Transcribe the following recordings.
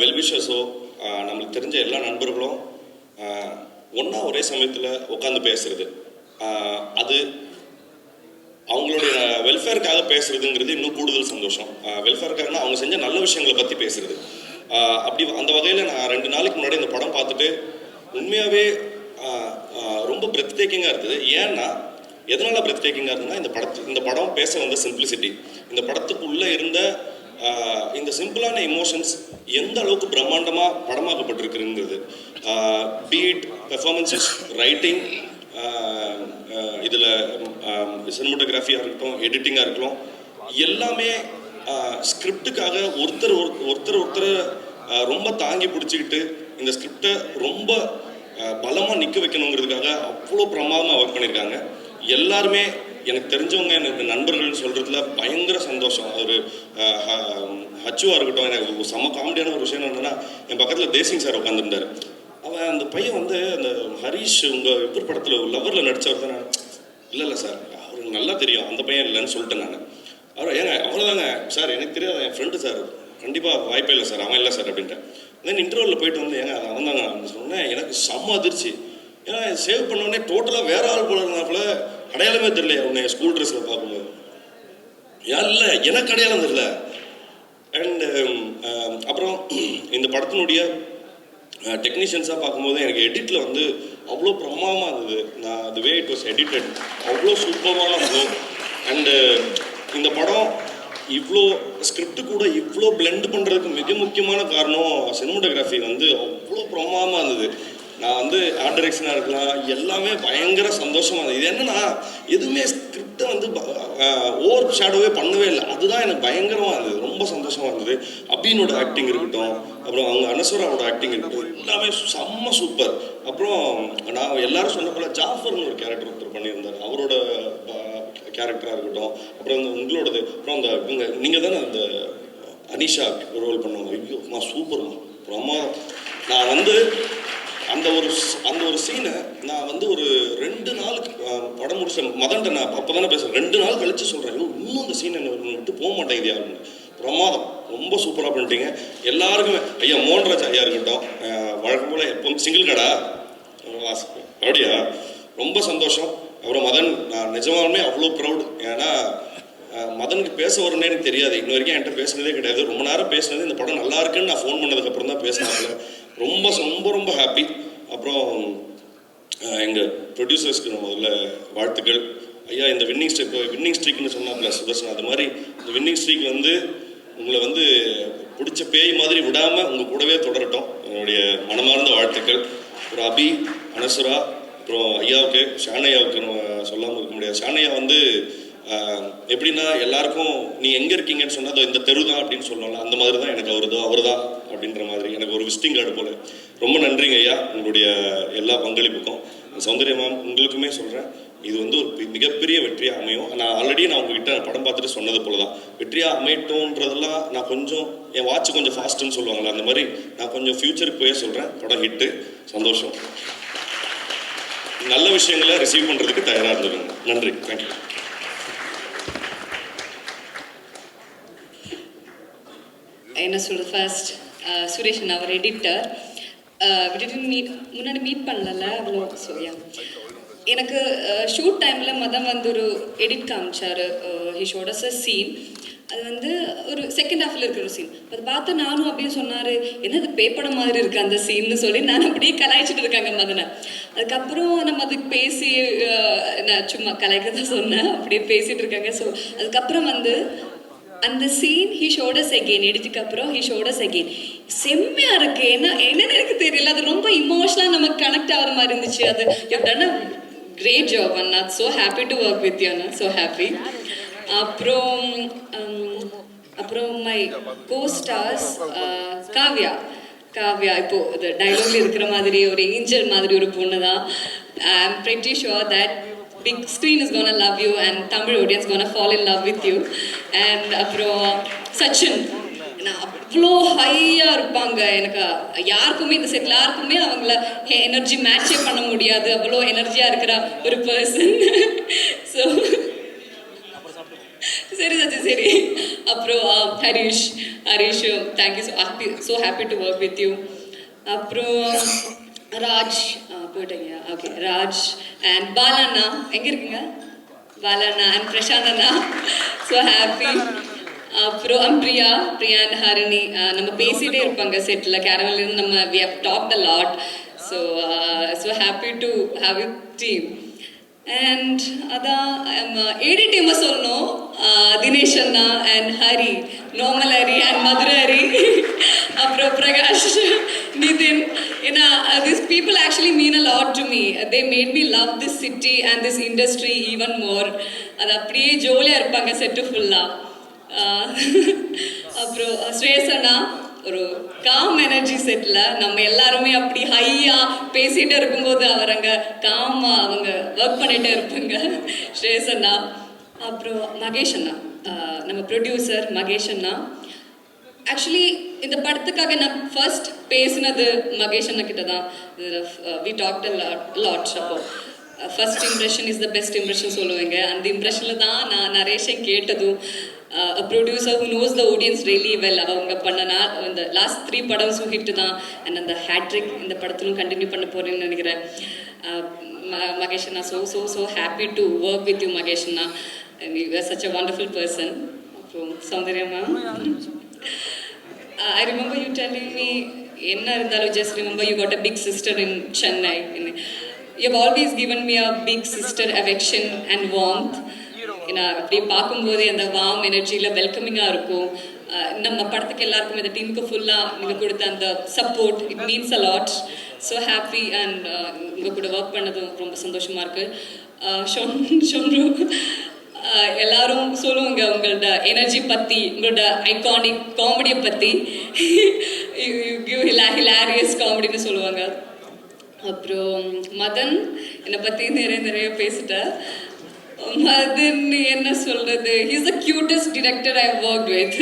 வெல்விஷஸோ நம்மளுக்கு தெரிஞ்ச எல்லா நண்பர்களும் ஒன்றா ஒரே சமயத்தில் உட்காந்து பேசுறது. அது அவங்களுடைய வெல்ஃபேருக்காக பேசுறதுங்கிறது இன்னும் கூடுதல் சந்தோஷம். வெல்ஃபேருக்காகனா அவங்க செஞ்ச நல்ல விஷயங்களை பற்றி பேசுறது. அப்படி அந்த வகையில் நான் ரெண்டு நாளைக்கு முன்னாடி இந்த படம் பார்த்துட்டு உண்மையாகவே ரொம்ப பிரெத் டேக்கிங்காக இருந்தது. ஏன்னா எதனால பிரெத் டேக்கிங்காக இருந்ததுன்னா இந்த படத்து இந்த படம் பேச வந்த சிம்பிளிசிட்டி இந்த படத்துக்குள்ளே இருந்த இந்த சிம்பிளான எமோஷன்ஸ் எந்த அளவுக்கு பிரம்மாண்டமாக படமாக்கப்பட்டிருக்குங்கிறது. பீட் பெர்ஃபார்மன்சஸ் ரைட்டிங் இதில் சினிமோட்டோகிராஃபியாக இருக்கட்டும் எடிட்டிங்காக இருக்கட்டும் எல்லாமே ஸ்கிரிப்டுக்காக ஒருத்தர் ஒரு- ஒருத்தர் ஒருத்தர் ரொம்ப தாங்கி பிடிச்சிக்கிட்டு இந்த ஸ்கிரிப்டை ரொம்ப பலமாக நிற்க வைக்கணுங்கிறதுக்காக அவ்வளோ பிரமாதமாக ஒர்க் பண்ணியிருக்காங்க எல்லாருமே எனக்கு தெரிஞ்சவங்க எனக்கு நண்பர்கள் சொல்கிறதுல பயங்கர சந்தோஷம். ஒரு ஹச்சுவாக இருக்கட்டும் எனக்கு செம்ம காமெடியான ஒரு விஷயம் என்னென்னா என் பக்கத்தில் தேசிங் சார் உட்காந்துருந்தார் அவன் அந்த பையன் வந்து அந்த ஹரிஷ் உங்கள் இவர் படத்தில் லவ்வரில் நடித்தவர் தானே? இல்லை இல்லை சார் அவருக்கு நல்லா தெரியும். அந்த பையன் இல்லைன்னு சொல்லிட்டேன் நான். அவர் ஏங்க அவ்வளோதாங்க சார் எனக்கு தெரியாது என் ஃப்ரெண்டு சார். கண்டிப்பாக வாய்ப்பே இல்லை சார். அவன் இல்லை சார் அப்படின்ட்டேன் தென் இன்டர்வலில் போயிட்டு வந்து ஏங்க அவன் தாங்க சொன்னேன் எனக்கு செம்ம அதிர்ச்சி. ஏன்னா சேவ் பண்ணோடனே டோட்டலாக வேற ஆள் போல இருந்தாப்புல. அடையாளமே தெரியல உன்னை ஸ்கூல் ட்ரெஸ்ஸில் பார்க்கும்போது. ஏன் இல்லை எனக்கு அடையாளம் தெரியல. அண்ட் அப்புறம் இந்த படத்தினுடைய uh, டெக்னீஷியன்ஸாக பார்க்கும்போது எனக்கு எடிட்டில் வந்து அவ்வளோ பிரமாதமாக இருந்தது. நான் the way it was edited அவ்வளோ சூப்பரான இருந்தது. அண்டு uh, இந்த படம் இவ்வளோ ஸ்கிரிப்ட் கூட இவ்வளோ பிளெண்ட் பண்ணுறதுக்கு மிக முக்கியமான காரணம் சினிமோட்டோகிராஃபி வந்து அவ்வளோ பிரமாதமாக இருந்தது. நான் வந்து ஆர்ட் டைரக்ஷனாக இருக்கலாம் எல்லாமே பயங்கர சந்தோஷமாக இருந்தது. இது என்னன்னா எதுவுமே ஸ்கிரிப்டை வந்து ஓவர் ஷேடோவே பண்ணவே இல்லை. அதுதான் எனக்கு பயங்கரமாக இருந்தது. ரொம்ப சந்தோஷமாக இருந்தது. அபினோட ஆக்டிங் இருக்கட்டும் அப்புறம் அவங்க அனஸ்வராவோட ஆக்டிங் இருக்கட்டும் எல்லாமே செம்ம சூப்பர் அப்புறம் நான் எல்லாரும் சொன்ன போல ஜாஃபர்னு ஒரு கேரக்டர் ஒருத்தர் பண்ணியிருந்தார். அவரோட கேரக்டராக இருக்கட்டும் அப்புறம் அந்த உங்களோடது அப்புறம் அந்த இவங்க நீங்கள் தானே அந்த அனிஷா ரோல் பண்ணுவாங்க. ஐயோம்மா சூப்பர்மா பிரமாதம் நான் வந்து அந்த ஒரு அந்த ஒரு சீனை நான் வந்து ஒரு ரெண்டு நாளுக்கு படம் முடிச்ச மதன்ட்ட நான் அப்போ தானே பேசுகிறேன் ரெண்டு நாள் கழிச்சு சொல்கிறேன் இன்னும் அந்த சீனை விட்டு போக மாட்டேங்குது யாருன்னு பிரமாதம். ரொம்ப சூப்பராக பண்ணிட்டீங்க. எல்லாருக்குமே. ஐயா மோகன்ராஜ் ஐயா இருக்கட்டும். வழக்கம் போல் எப்போ சிங்கிள் கடா அப்படியா ரொம்ப சந்தோஷம். அப்புறம் மதன் நான் நிஜமாலுமே அவ்வளோ ப்ரௌட் ஏன்னா மதனுக்கு பேச வரும்னே எனக்கு தெரியாது. இன்ன வரைக்கும் என்கிட்ட பேசுனதே கிடையாது. ரொம்ப நேரம் பேசுனது இந்த படம் நல்லா இருக்குன்னு நான் ஃபோன் பண்ணதுக்கப்புறம் தான் பேசினாங்க ரொம்ப ரொம்ப ரொம்ப ஹாப்பி அப்புறம் எங்கள் ப்ரொடியூசர்ஸ்க்கு நம்ம முதல்ல வாழ்த்துக்கள். ஐயா இந்த வின்னிங் ஸ்ட்ரீக் வின்னிங் ஸ்ட்ரீக்னு சொன்னாப்ல சுதர்ஷன் அது மாதிரி இந்த வின்னிங் ஸ்ட்ரீக் வந்து உங்களை வந்து பிடிச்ச பேய் மாதிரி விடாமல் உங்கள் கூடவே தொடரட்டும். என்னுடைய மனமார்ந்த வாழ்த்துக்கள். ஒரு அபி அனசுரா அப்புறம் ஐயாவுக்கு ஷானையாவுக்கு நம்ம சொல்லாமல் இருக்க முடியாது. ஷானையா வந்து எப்படின்னா எல்லாருக்கும் நீ எங்கே இருக்கீங்கன்னு சொன்னால் இந்த தெரு தான் அப்படின்னு சொல்லலாம் அந்த மாதிரி தான் எனக்கு அவர் தான் அவர் தான் அப்படின்ற மாதிரி. எனக்கு ஒரு விசிட்டிங் கார்டு போல. ரொம்ப நன்றிங்க ஐயா உங்களுடைய எல்லா பங்களிப்புக்கும். சௌந்தர்யா மேம் உங்களுக்குமே சொல்கிறேன் இது வந்து ஒரு மிகப்பெரிய வெற்றியாக அமையும். நான் ஆல்ரெடி நான் உங்ககிட்ட படம் பார்த்துட்டு சொன்னது போல தான் வெற்றியாக அமையட்டும்ன்றதெல்லாம் நான் கொஞ்சம் என் வாட்ச் கொஞ்சம் ஃபாஸ்ட்டுன்னு சொல்லுவாங்களே அந்த மாதிரி நான் கொஞ்சம் ஃபியூச்சருக்கு போய் சொல்கிறேன் படம் ஹிட்டு சந்தோஷம். நல்ல விஷயங்களை ரிசீவ் பண்ணுறதுக்கு தயாராக இருந்துருங்க நன்றி. தேங்க்யூ என்ன சொல்கிறது ஃபர்ஸ்ட் சுரேஷன் அவர் எடிட்டர் விட்டுட்டு மீட் முன்னாடி மீட் பண்ணல அவ்வளோ சோயா எனக்கு ஷூட் டைமில் மதம் வந்து ஒரு எடிட் காமிச்சார் ஹிஷோட ச சீன் அது வந்து ஒரு செகண்ட் ஹாஃபில் இருக்கிற ஒரு சீன் அது பார்த்து நானும் அப்படியே சொன்னார் என்னது பேப்படம் மாதிரி இருக்கு அந்த சீன்னு சொல்லி நான் அப்படியே கலாய்ச்சிட்டு இருக்காங்க மதனை. அதுக்கப்புறம் நம்ம அதுக்கு பேசி நான் சும்மா கலாய்க்க சொன்னேன் அப்படியே பேசிகிட்டு இருக்காங்க ஸோ அதுக்கப்புறம் வந்து அந்த சீன் ஹி ஷோடஸ் அகெயின் எடுத்துக்கு அப்புறம் ஹி ஷோடஸ் அகெயின் செம்மையா இருக்கு. ஏன்னா என்னன்னு எனக்கு தெரியல. அது ரொம்ப இமோஷனலா நமக்கு கனெக்ட் ஆகிற மாதிரி இருந்துச்சு. அது you done great job Anna so happy to work with you Anna so happy அப்புறம் um, அப்புறம் my go stars Kavya. Kavya இப்போ டைலாக்ல இருக்கிற மாதிரி ஒரு ஏஞ்சல் மாதிரி ஒரு பொண்ணு தான் I am pretty sure that big screen is gonna love you and Tamil audience gonna fall in love with you and அப்புறம் சச்சின் நான் அவ்வளோ ஹையாக இருப்பாங்க. எனக்கு யாருக்குமே இந்த செட் யாருக்குமே அவங்கள எனர்ஜி மேட்சே பண்ண முடியாது. அவ்வளோ எனர்ஜியாக இருக்கிற ஒரு பர்சன் ஸோ சரி சச்சி சரி. அப்புறம் Harish. Harish thank you so happy so happy to work with you அப்புறம் ராஜ். போயிட்டீங்க. ஓகே ராஜ் அண்ட் பாலண்ணா எங்கே இருக்கீங்க? பாலண்ணா அண்ட் பிரசாந்த் அண்ணா ஸோ ஹாப்பி அப்புறம் அம் பிரியா பிரியா அண்ட் ஹரிணி நம்ம பேசிகிட்டே இருப்பாங்க செட்டில் கேரவன்லேருந்து நம்ம we have talked the lot so so happy to have you team and அதான் ஏடி டீமை சொல்லணும். தினேஷ் அண்ணா and Hari normal Hari and Madurai Hari அப்புறம் பிரகாஷ் நிதின் ஏன்னா this people actually mean a lot to me they made me love this city and this industry even more அது அப்படியே ஜோலியாக இருப்பாங்க set ஃபுல்லாக uh, அப்புறம் uh, ஸ்ரேசனா அண்ணா ஒரு காம் எனர்ஜி செட்டில் நம்ம எல்லாருமே அப்படி ஹையாக பேசிகிட்டே இருக்கும்போது அவர் அங்கே காமாக அவங்க ஒர்க் பண்ணிகிட்டே இருப்பாங்க ஸ்ரேசண்ணா அண்ணா. அப்புறம் மகேஷ் அண்ணா uh, நம்ம ப்ரொடியூசர் மகேஷ் அண்ணா. ஆக்சுவலி இந்த படத்துக்காக நான் ஃபர்ஸ்ட் பேசினது மகேஷ் அண்ணா கிட்ட தான் வி டாக்ட் லாட் அப்போ. First impression is the best impression சொல்லுவாங்க. அந்த இம்ப்ரெஷனில் தான் நான் நரேஷன் கேட்டதும் producer who knows the audience really well அவங்க பண்ணனா இந்த லாஸ்ட் த்ரீ படம்ஸும் ஹிட் தான். அண்ட் அந்த ஹேட்ரிக் இந்த படத்திலும் கண்டினியூ பண்ண போறேன்னு நினைக்கிறேன். Uh, Mahesh Anna so so so happy to work with you Mahesh Anna. Such a wonderful person அப்புறம் Soundarya ma'am I remember you telling me என்ன இருந்தாலும் just remember you got a big sister in Chennai you have always given me a big sister affection and ஏன்னா அப்படி பார்க்கும்போதே அந்த warm எனர்ஜியில் வெல்கமிங்காக இருக்கும். Uh, நம்ம படத்துக்கு எல்லாருக்கும் இந்த டீமுக்கு ஃபுல்லாக நீங்கள் கொடுத்த அந்த support it means a lot so happy and உங்கள் கூட ஒர்க் பண்ணதும் ரொம்ப சந்தோஷமாக இருக்குது ஷொன் uh, ஷொன்ரு எல்லாரும் சொல்லுவாங்க உங்களோட எனர்ஜி பற்றி உங்களோட ஐகானிக் காமெடியை பற்றி கிவ் ஹிலாரியஸ் காமெடின்னு சொல்லுவாங்க. அப்புறம் மதன் என்னை பற்றி நிறைய நிறைய பேசிட்டேன். மதன் என்ன சொல்றது? Is the cutest director I work with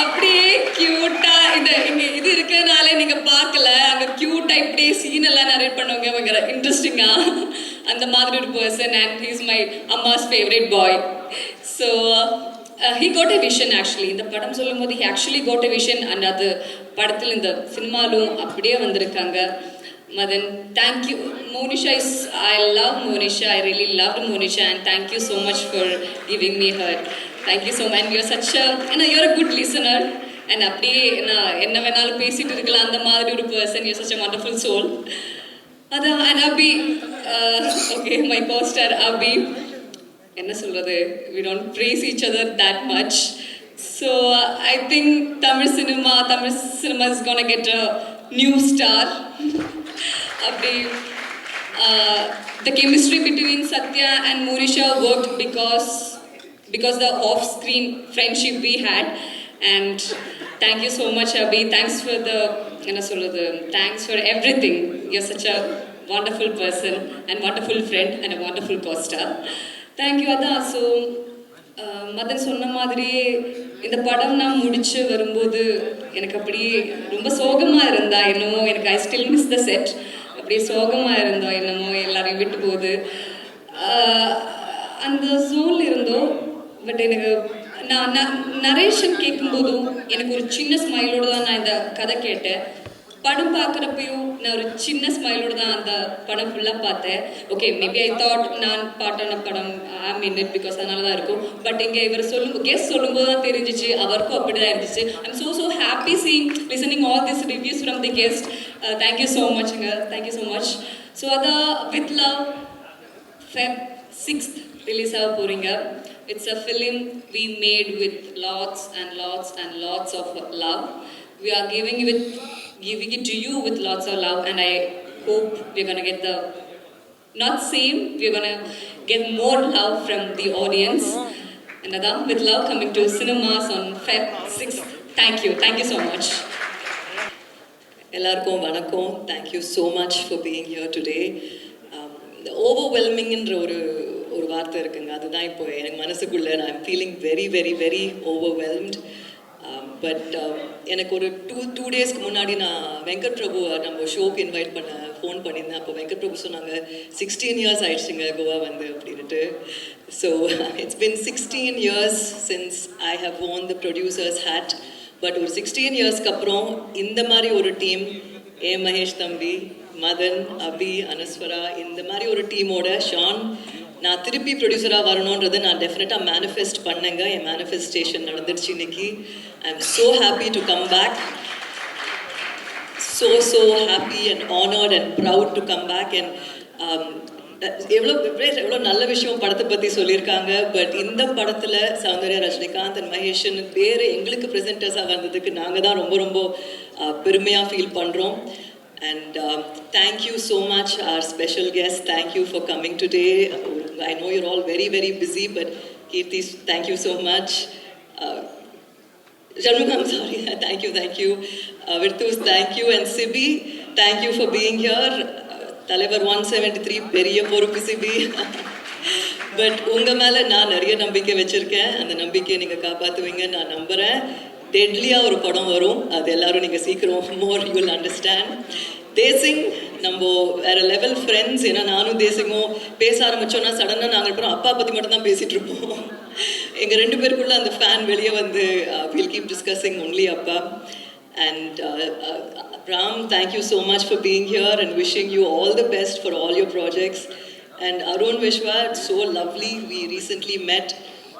அப்படியே கியூட்டா இந்த இங்க இது இருக்கிறதுனால நீங்க பார்க்கல. அங்க கியூட்டா இப்படியே சீன் எல்லாம் நரேட் பண்ணுவாங்க. அவங்க இன்ட்ரெஸ்டிங்கா அந்த மாதிரி ஒரு person and he's my அம்மாஸ் favourite boy so he got a vision actually இந்த படம் சொல்லும் போது he actually got a vision and அது படத்தில் இந்த சினிமாலும் அப்படியே வந்திருக்காங்க. Madhan thank you Monisha is I love Monisha I really love Monisha and thank you so much for giving me her thank you so much your such ஏன்னா your a good listener and அப்படியே நான் என்ன வேணாலும் பேசிட்டு இருக்கலாம். அந்த மாதிரி ஒரு person you such a wonderful soul அதான் and Abhi okay my poster Abhi என்ன சொல்கிறது we don't praise each other that much so I think Tamil cinema Tamil cinema is gonna get a new star அப்படி the chemistry between Sathya and Monisha work because because the off-screen friendship we had and thank you so much abhi thanks for the என்ன சொல்றது thanks for everything you're such a wonderful person and wonderful friend and a wonderful co-star thank you அதான் so Madhan சொன்ன மாதிரியே இந்த படம் நான் முடிச்சு வரும்போது எனக்கு அப்படியே ரொம்ப சோகமா இருந்தா என்னமோ எனக்கு I still miss the set அப்படியே சோகமா இருந்தோம் என்னமோ எல்லாரையும் விட்டு போகுது. அந்த சூழ் இருந்தோம். பட் எனக்கு நான் ந- நரேஷன் கேட்கும்போதும் எனக்கு ஒரு சின்ன ஸ்மைலோடு தான் நான் இந்த கதை கேட்டேன். படம் பார்க்குறப்பையும் நான் ஒரு சின்ன ஸ்மைலோட தான் அந்த படம் ஃபுல்லாக பார்த்தேன். ஓகே மேபி ஐ தாட் நான் பாட்டான படம் ஐ மீன் இட் பிகாஸ் அதனால தான் இருக்கும். பட் இங்கே இவர் சொல்லும் கெஸ்ட் சொல்லும்போது தான் தெரிஞ்சிச்சு அவருக்கும் அப்படி தான் இருந்துச்சு I'm so so happy seeing listening all this reviews from the guest thank you so மச்ங்க thank you so much so அதான் with love Feb sixth release ஆக போகிறீங்க it's a film we made with lots and lots and lots of love we are giving with giving it to you with lots of love and I hope we gonna get the not same we're gonna get more love from the audience and அதான் with love coming to cinemas on Feb 6th thank you thank you so much எல்லாருக்கும் வணக்கம் thank you so much for being here today இந்த ஓவர்வெல்மிங்ன்ற ஒரு ஒரு வார்த்தை இருக்குங்க அதுதான் இப்போ எனக்கு மனசுக்குள்ள நான் feeling very very very overwhelmed but uh, எனக்கு ஒரு டூ டூ டேஸ்க்கு முன்னாடி நான் வெங்கட் பிரபு நம்ம ஷோக்கு இன்வைட் பண்ண ஃபோன் பண்ணியிருந்தேன். அப்போ வெங்கட் பிரபு சொன்னாங்க சிக்ஸ்டீன் இயர்ஸ் ஆயிடுச்சுங்க கோவா வந்து அப்படின்ட்டு so it's been sixteen years since I have own the producers had but ஒரு சிக்ஸ்டீன் இயர்ஸ்க்கு அப்புறம் இந்த மாதிரி ஒரு டீம் ஏ மகேஷ் தம்பி மதன் அபி அனஸ்வரா இந்த மாதிரி ஒரு டீமோட ஷான் நான் திருப்பி ப்ரொடியூசராக வரணுன்றதை நான் டெஃபினட்டாக மேனிஃபெஸ்ட் பண்ணேங்க. என் மேனிஃபெஸ்டேஷன் நடந்துருச்சு இன்னைக்கு. I am so happy to come back so so happy and honoured and proud to come back and எவ்வளோ எவ்வளோ நல்ல விஷயம் படத்தை பற்றி சொல்லியிருக்காங்க. பட் இந்த படத்தில் சௌந்தர்யா ரஜினிகாந்த் அண்ட் மகேஷன் பேர் எங்களுக்கு ப்ரெசென்டர்ஸாக வந்ததுக்கு நாங்கள் தான் ரொம்ப ரொம்ப பெருமையாக ஃபீல் பண்ணுறோம் and thank you so much our special guest thank you for coming today I know you're all very very busy but Keerthi much. Uh, ஸோ மச் I'm sorry. thank you, thank you. Uh, Virtus, thank you. And Sibi, thank you for being here. தலைவர் one seventy three பெரிய பொறுப்பு CP but உங்கள் மேலே நான் நிறைய நம்பிக்கை வச்சுருக்கேன் அந்த நம்பிக்கையை நீங்கள் காப்பாற்றுவீங்க நான் நம்புகிறேன் டெட்லியாக ஒரு படம் வரும் அது எல்லாரும் நீங்கள் சீக்கிரம் more you will understand Desingh நம்ம வேற லெவல் ஃப்ரெண்ட்ஸ் ஏன்னா நானும் தேசிங்கும் பேச ஆரம்பிச்சோன்னா சடனாக நாங்கள் அப்புறம் அப்பா பற்றி மட்டும் தான் பேசிகிட்டு இருப்போம். எங்கள் ரெண்டு பேருக்குள்ள அந்த ஃபேன் வெளியே வந்து வில் கீப் டிஸ்கஸிங் ஒன்லி அப்பா. And Ram thank you so much for being here and wishing you all the best for all your projects and Arun Viswa so lovely we recently met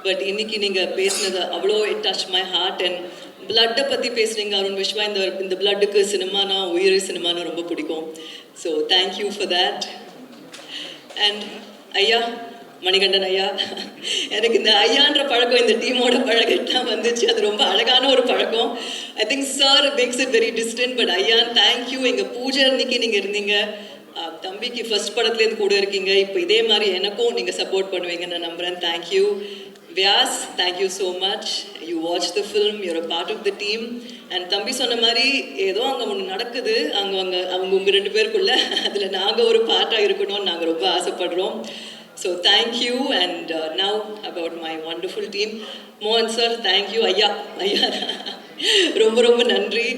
but இன்னைக்கு நீங்கள் பேசினது அவ்வளோ it touch my heart and பிளட்டை பற்றி பேசுகிறீங்க அருண் விஸ்வா இந்த இந்த பிளட்டுக்கு சினிமானா உயிர் சினிமானா ரொம்ப பிடிக்கும். So thank you for that and ஐயா மணிகண்டன் ஐயா எனக்கு இந்த ஐயான்ற பழக்கம் இந்த டீமோட பழகத்தான் வந்துச்சு. அது ரொம்ப அழகான ஒரு பழக்கம். I think sir makes it very distant but ஐயா தேங்க்யூ எங்கள் பூஜை அன்னைக்கு நீங்கள் இருந்தீங்க. தம்பிக்கு ஃபர்ஸ்ட் படத்துலேருந்து கூட இருக்கீங்க. இப்போ இதே மாதிரி எனக்கும் நீங்கள் சப்போர்ட் பண்ணுவீங்கன்னு நான் நம்புகிறேன் thank you Vyas thank you so much you watch the film you're a part of the team and தம்பி சொன்ன மாதிரி ஏதோ அங்கே ஒன்று நடக்குது. அங்கே அங்கே அவங்க உங்கள் ரெண்டு பேருக்குள்ள அதில் நாங்கள் ஒரு பார்ட்டாக இருக்கணும்னு நாங்கள் ரொம்ப ஆசைப்படுறோம். So thank you and now about my wonderful team மோகன் சார் தேங்க்யூ ஐயா ஐயா ரொம்ப ரொம்ப நன்றி.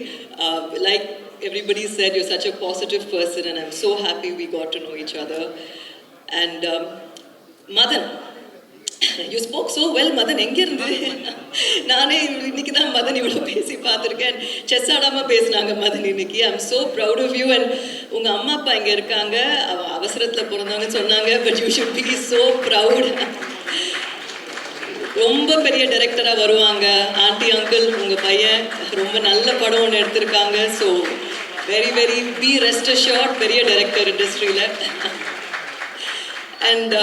Like everybody sir you such a positive person and I'm so happy we got to know each other and Madan you spoke so well Madan எங்கேருந்து? நானே இன்னைக்கு தான் மதன் இவ்வளோ பேசி பார்த்துருக்கேன். செஸ் ஆடாமல் பேசினாங்க மதன் இன்னைக்கு. I am so proud of you and உங்கள் அம்மா அப்பா இங்கே இருக்காங்க. அவ அவசரத்தில் பிறந்தவங்கன்னு சொன்னாங்க but you should be so proud ரொம்ப பெரிய டைரக்டராக வருவாங்க. ஆண்டி அங்கிள் உங்கள் பையன். ரொம்ப நல்ல படம் ஒன்று எடுத்திருக்காங்க. So very very be rest assured பெரிய டைரக்டர் இண்டஸ்ட்ரியில் அண்ட்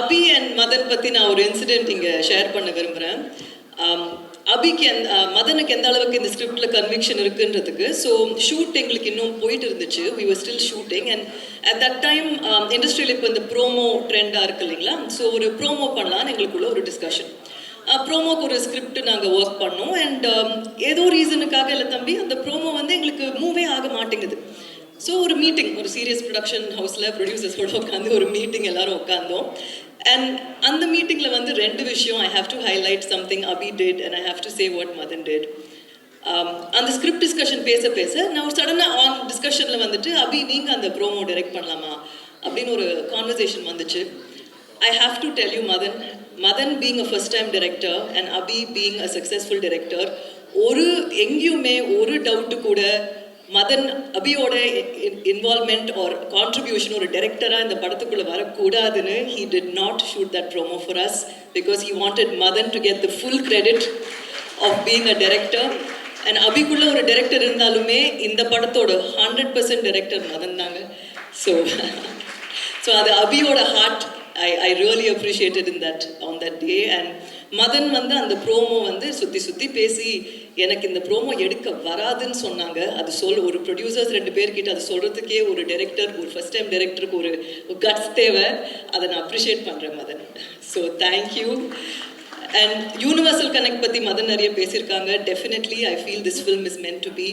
அபி அண்ட் மதன் பற்றி நான் ஒரு இன்சிடென்ட் இங்கே ஷேர் பண்ண விரும்புகிறேன் அபிக்கு um, எந்த மதனுக்கு uh, எந்த அளவுக்கு இந்த ஸ்கிரிப்டில் கன்விக்ஷன் இருக்குன்றதுக்கு ஸோ ஷூட் எங்களுக்கு இன்னும் போயிட்டு இருந்துச்சு. We were still shooting and at that time இண்டஸ்ட்ரியில் இப்போ இந்த ப்ரோமோ ட்ரெண்டாக இருக்கு இல்லைங்களா? ஸோ ஒரு ப்ரோமோ பண்ணலான்னு எங்களுக்குள்ள ஒரு டிஸ்கஷன் ப்ரோமோக்கு ஒரு ஸ்கிரிப்ட் நாங்கள் ஒர்க் பண்ணோம் அண்ட் um, ஏதோ ரீசனுக்காக இல்லை தம்பி அந்த ப்ரோமோ வந்து எங்களுக்கு மூவே ஆக மாட்டேங்குது. ஸோ ஒரு மீட்டிங் ஒரு சீரியஸ் ப்ரொடக்ஷன் ஹவுஸில் ப்ரொடியூசர்ஸோட உட்காந்து ஒரு மீட்டிங் எல்லாரும் உட்காந்தோம் அண்ட் அந்த மீட்டிங்கில் வந்து ரெண்டு விஷயம் I have to highlight something Abhi did and I have to say what Madan did அந்த ஸ்கிரிப்ட் டிஸ்கஷன் பேச பேச நான் ஒரு சடனாக ஆன் டிஸ்கஷனில் வந்துட்டு அபி நீங்கள் அந்த ப்ரோமோ டைரக்ட் பண்ணலாமா? அப்படின்னு ஒரு கான்வர்சேஷன் வந்துச்சு. I have to tell you Madan Madan being a first time director and Abhi being a successful director ஒரு எங்கேயுமே ஒரு டவுட்டு கூட மதன் அபியோட இன்வால்மெண்ட் ஆர் கான்ட்ரிபியூஷன் ஒரு டைரக்டராக இந்த படத்துக்குள்ளே வரக்கூடாதுன்னு he did not shoot that promo for us because he wanted Madan to get the full credit of being a director and அபிக்குள்ள ஒரு டைரக்டர் இருந்தாலுமே இந்த படத்தோட ஹண்ட்ரட் பர்சன்ட் டைரக்டர் மதன் தாங்க. ஸோ ஸோ அது அபியோட heart I I really appreciated in that on that day and Madan வந்து அந்த promo வந்து சுற்றி சுற்றி பேசி எனக்கு இந்த ப்ரோமோ எடுக்க வராதுன்னு சொன்னாங்க. அது சொல் ஒரு ப்ரொடியூசர்ஸ் ரெண்டு பேர்கிட்ட அது சொல்கிறதுக்கே ஒரு டைரக்டர் ஒரு ஃபர்ஸ்ட் டைம் டைரக்டருக்கு ஒரு கட்ஸ் தேவை. அதை நான் அப்ரிஷியேட் பண்ணுறேன் Madan. So thank you and universal connect பற்றி மதன் நிறைய பேசியிருக்காங்க. Definitely I feel this film is meant to be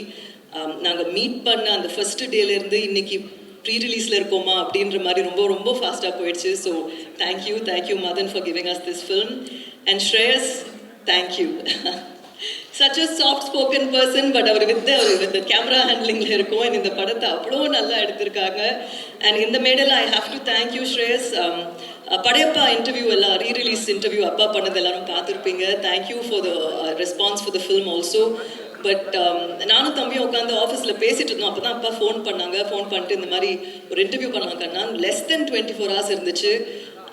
நாங்கள் மீட் பண்ண அந்த ஃபர்ஸ்ட் டேலேருந்து இன்னைக்கு ப்ரீ ரிலீஸில் இருக்கோமா அப்படின்ற மாதிரி ரொம்ப ரொம்ப ஃபாஸ்ட்டாக போயிடுச்சு. So thank you thank you Madan for giving us this film and Shreyas thank you such a soft spoken person but our with அவர் வித் கேமரா ஹேண்ட்லிங்ல இருக்கும். அண்ட் இந்த படத்தை அவ்வளோ நல்லா எடுத்திருக்காங்க. அண்ட் இந்த மேடல் I have to thank you Shreyas Padayappa interview எல்லாம் ரீ ரிலீஸ் இன்டர்வியூ அப்பா பண்ணது எல்லாரும் பார்த்துருப்பீங்க. Thank you for the response for the film also but நானும் தம்பியும் உட்காந்து ஆஃபீஸில் பேசிட்டு இருந்தோம். அப்போ தான் அப்பா ஃபோன் பண்ணாங்க. ஃபோன் பண்ணிட்டு இந்த மாதிரி ஒரு இன்டர்வியூ பண்ணாங்க. நான் less than twenty four hours இருந்துச்சு.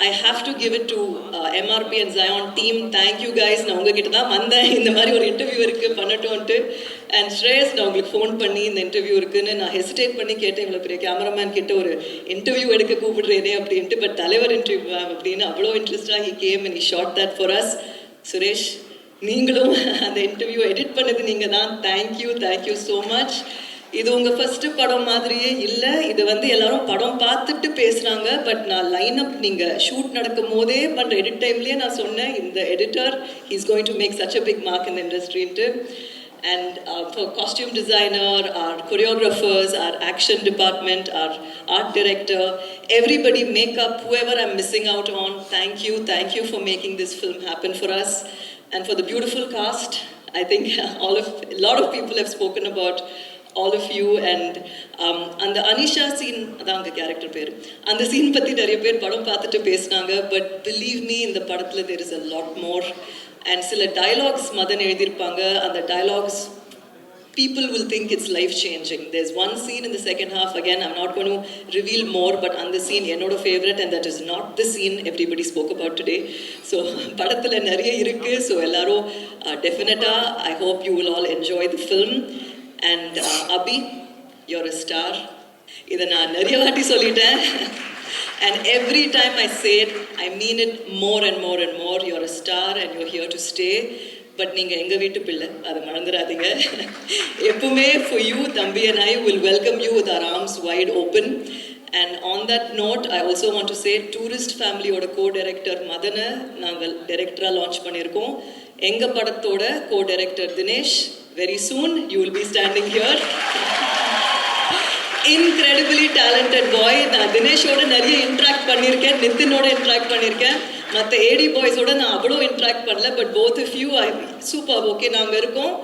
I have to give it to MRP and Jayan team thank you guys நான் உங்ககிட்ட தான் வந்தேன். இந்த மாதிரி ஒரு இன்டர்வியூ இருக்குது பண்ணட்டும்ன்ட்டு அண்ட் ஸ்ரேயஸ் நான் உங்களுக்கு ஃபோன் பண்ணி இந்த இன்டர்வியூ இருக்குன்னு நான் ஹெசிடேட் பண்ணி கேட்டேன். இவ்வளோ பெரிய கேமராமேன் கிட்ட ஒரு இன்டர்வியூ எடுக்க கூப்பிடுறேனே அப்படின்ட்டு. பட் தலைவர் இன்டர்வியூ uh, அப்படின்னு அவ்வளோ இன்ட்ரெஸ்டாக he came and he shot that for us Suresh நீங்களும் அந்த இன்டர்வியூ எடிட் பண்ணது நீங்கள் தான் தேங்க்யூ தேங்க்யூ ஸோ மச் இது உங்கள் ஃபர்ஸ்ட் படம் மாதிரியே இல்லை இது வந்து எல்லாரும் படம் பார்த்துட்டு பேசுகிறாங்க பட் நான் லைன் அப் நீங்கள் ஷூட் நடக்கும் போதே பண்ணுற எடிட் டைம்லேயே நான் சொன்னேன் இந்த editor is going to make such a big mark in இண்டஸ்ட்ரின்ட்டு and uh, for costume designer, our choreographers, our action department, our art director, everybody, makeup, whoever I'm missing out on, thank you, thank you for making this film happen for us, and for the beautiful cast. I think all of a lot of people have spoken about all of you and அந்த Anisha scene அதான் அவங்க character பேர் அந்த scene பற்றி நிறைய பேர் படம் பார்த்துட்டு பேசினாங்க பட் பிலீவ் மீ இந்த படத்தில் there is a lot more and சில டைலாக்ஸ் மதன் எழுதியிருப்பாங்க அந்த dialogues people will think it's life changing. There's one scene in the second half, again, I'm not going to reveal more, but on the என்னோட favourite and that is not the scene everybody spoke about today. So, படத்தில் நிறைய இருக்கு so எல்லாரும் டெஃபினட்டாக I hope you will all enjoy the film and Abhi you're a star இதை நான் நிறைய வாட்டி சொல்லிட்டேன். And every time I said I mean it more and more and more you're a star and you're here to stay but நீங்கள் எங்கள் வீட்டு பிள்ளை அதை மறந்துடாதீங்க. எப்பவுமே ஃபார் யூ தம்பி and I will welcome you with our arms wide open and on that note I also want to say tourist ஃபேமிலியோட co director மதனை நாங்கள் டைரக்டராக லான்ச் பண்ணியிருக்கோம். எங்கள் படத்தோட co director Dinesh very soon you will be standing here. Incredibly talented boy நான் தினேஷோட நிறைய interact பண்ணியிருக்கேன். நிதினோட இன்ட்ராக்ட் பண்ணியிருக்கேன். மற்ற ஏடி பாய்ஸோட நான் அவ்வளோ இன்ட்ராக்ட் பண்ணல but both of you I super okay நாங்கள் இருக்கோம்.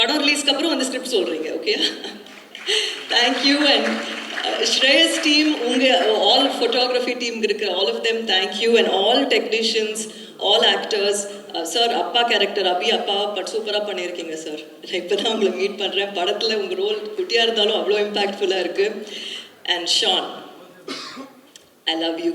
படம் ரிலீஸ்க்கு அப்புறம் அந்த ஸ்கிரிப்ட் சொல்கிறீங்க okay thank you and Shreyas team உங்கள் ஆல் ஃபோட்டோகிராஃபி டீம் இருக்கிற all of them thank you and all technicians all actors sir அப்பா கேரக்டர் அபி அப்பா பட் சூப்பராக பண்ணியிருக்கீங்க சார் நான் இப்போ தான் உங்களை மீட் பண்ணுறேன் படத்தில் உங்கள் ரோல் குட்டியாக இருந்தாலும் அவ்வளோ இம்பேக்ட்ஃபுல்லாக இருக்குது and Shaan I love you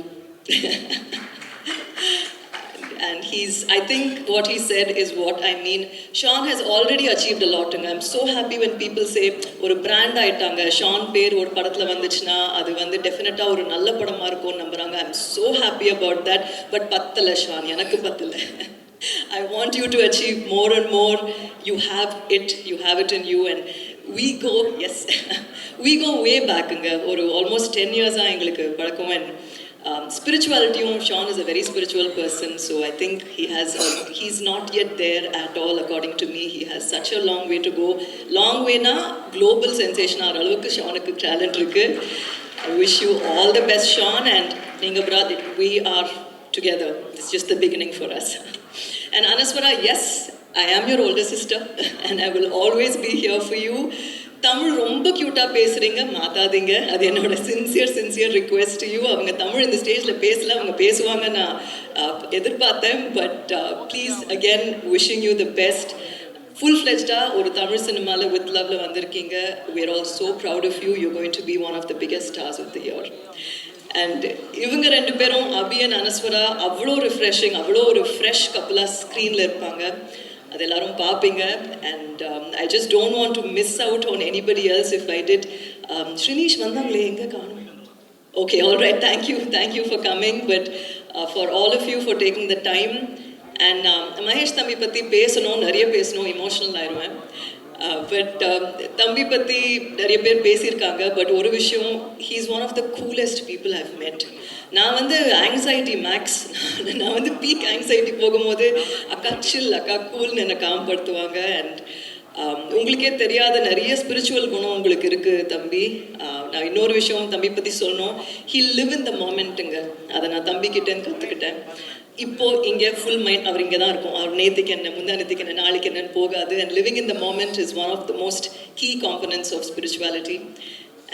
and he's i think what he said is what i mean. Sean has already achieved a lot and i'm so happy when people say ஒரு brand ஆயிட்டாங்க. ஷான் பேர் ஒரு படத்தில் வந்துச்சுன்னா அது வந்து டெஃபினட்டாக ஒரு நல்ல படமாக இருக்கும்னு நம்புகிறாங்க I am so happy about that but பத்தலை ஷான் எனக்கு பத்தலை. I want you to achieve more and more. You have it, you have it in you, and we go, yes, we go way back. இங்க ஒரு almost 10 years ஆ எங்களுக்கு பழக்கம் and um, spiritualityயும் Sean is a very spiritual person, so I think he has, a, he's not yet there at all according to me. He has such a long way to go. Long way na global sensation ஆகிற அளவுக்கு ஷானுக்கு talent இருக்கு. I wish you all the best, Sean, and நீங்க brother, we are together. It's just the beginning for us. And Anaswara, yes, I am your older sister and I will always be here for you. Tamil ரொம்ப க்யூட்டாக பேசுகிறீங்க மாத்தாதீங்க அது என்னோட sincere sincere request you அவங்க தமிழ் இந்த ஸ்டேஜில் பேசல அவங்க பேசுவாங்க நான் எதிர்பார்த்தேன் but please again wishing you the best full ஃப்ளெஜ்டாக ஒரு தமிழ் சினிமாவில் வித் லவ்ல வந்திருக்கீங்க we are all so proud of you you going to be one of the biggest stars of the year and இவங்க ரெண்டு பேரும் அபியன் அனஸ்வரா அவ்வளோ ரிஃப்ரெஷிங் அவ்வளோ ஒரு ஃப்ரெஷ் கப்பலாக ஸ்க்ரீனில் இருப்பாங்க. அது எல்லாரும் பார்ப்பீங்க. And I just don't want to miss out on anybody else if I did Srinish வந்தாங்களே எங்கே காணும்? Okay all right thank you thank you for coming but for all of you for taking the time and Mahesh தம்பி பற்றி பேசணும் நிறைய பேசணும் emotional ஆயிடுவேன் but தம்பி பற்றி நிறைய பேர் பேசியிருக்காங்க பட் ஒரு விஷயம் he is one of the coolest people have met நான் வந்து ஆங்ஸைட்டி மேக்ஸ் நான் வந்து பீக் ஆங்ஸைட்டி போகும்போது அக்கா சில் அக்கா கூல்னு என்னை காம்படுத்துவாங்க அண்ட் உங்களுக்கே தெரியாத நிறைய ஸ்பிரிச்சுவல் குணம் உங்களுக்கு இருக்குது தம்பி. நான் இன்னொரு விஷயம் தம்பி பற்றி சொல்லணும். ஹி லிவ் இன் த மோமெண்ட்டுங்க அதை நான் தம்பிக்கிட்டேன்னு கற்றுக்கிட்டேன் இப்போ இங்கே ஃபுல் மைண்ட் அவர் இங்கே தான் இருக்கும். அவர் நேற்றுக்கு என்ன முந்தா நேற்றுக்கு என்ன நாளைக்கு என்னன்னு போகாது. And living in the moment is one of the most key components of spirituality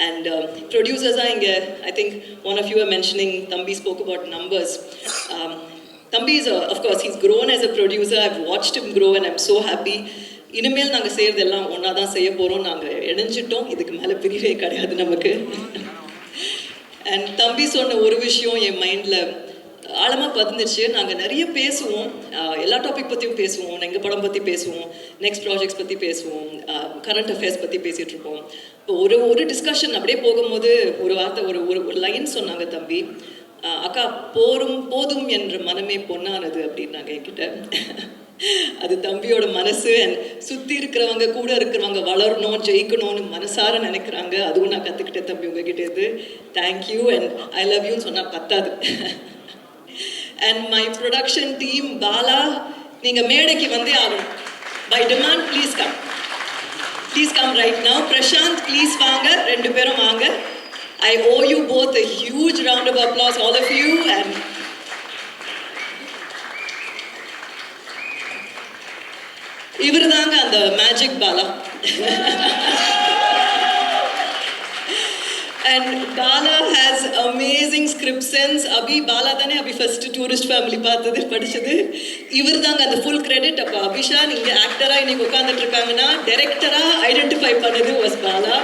and ப்ரொடியூசர்ஸாக இங்கே I think one of you are mentioning தம்பி ஸ்போக் அபவுட் நம்பர்ஸ் தம்பி is of course he's grown as a producer I've watched him grow and I'm so happy இனிமேல் நாங்கள் செய்கிறதெல்லாம் ஒன்றா தான் செய்ய போகிறோம் நாங்கள் இணைஞ்சிட்டோம். இதுக்கு மேலே பிரிவே கிடையாது நமக்கு. அண்ட் தம்பி சொன்ன ஒரு விஷயம் என் மைண்டில் ஆழமாக பதிந்துச்சு நாங்கள் நிறைய பேசுவோம். எல்லா டாபிக் பற்றியும் பேசுவோம். எங்கள் படம் பற்றி பேசுவோம். நெக்ஸ்ட் ப்ராஜெக்ட்ஸ் பற்றி பேசுவோம். கரண்ட் அஃபேர்ஸ் பற்றி பேசிகிட்டு இருப்போம். இப்போ ஒரு ஒரு டிஸ்கஷன் அப்படியே போகும்போது ஒரு வார்த்தை ஒரு ஒரு லைன் சொன்னாங்க தம்பி. அக்கா போரும் போதும் என்ற மனமே பொன்னானது அப்படின்னாங்க என்கிட்ட. அது தம்பியோட மனசு. அண்ட் சுற்றி இருக்கிறவங்க கூட இருக்கிறவங்க வளரணும் ஜெயிக்கணும்னு மனசார நினைக்கிறாங்க. அதுவும் நான் கற்றுக்கிட்டேன் தம்பி உங்ககிட்ட இது தேங்க்யூ அண்ட் ஐ லவ் யூன்னு சொன்னால் பத்தாது. And my production team Bala நீங்கள் மேடைக்கு வந்தே ஆகணும். By demand please come please come right now Prashanth please வாங்க. ரெண்டு பேரும் வாங்க. I owe you both a huge round of applause all of you and இவர் தாங்க அந்த magic Bala and Bala has amazing script sense Abhi Bala தானே Abhi first tourist family பார்த்தது படிச்சது இவர் தாங்க அந்த ஃபுல் கிரெடிட் அப்போ அபிஷா நீங்கள் ஆக்டராக இன்னைக்கு உட்காந்துட்டு இருக்காங்கன்னா டைரக்டரா ஐடென்டிஃபை பண்ணது வாஸ் பாலா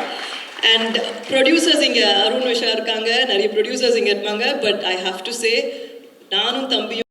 அண்ட் ப்ரொடியூசர்ஸ் இங்கே அருண் விஷா இருக்காங்க நிறைய ப்ரொடியூசர்ஸ் இங்கே இருப்பாங்க but I have to say நானும் தம்பியும்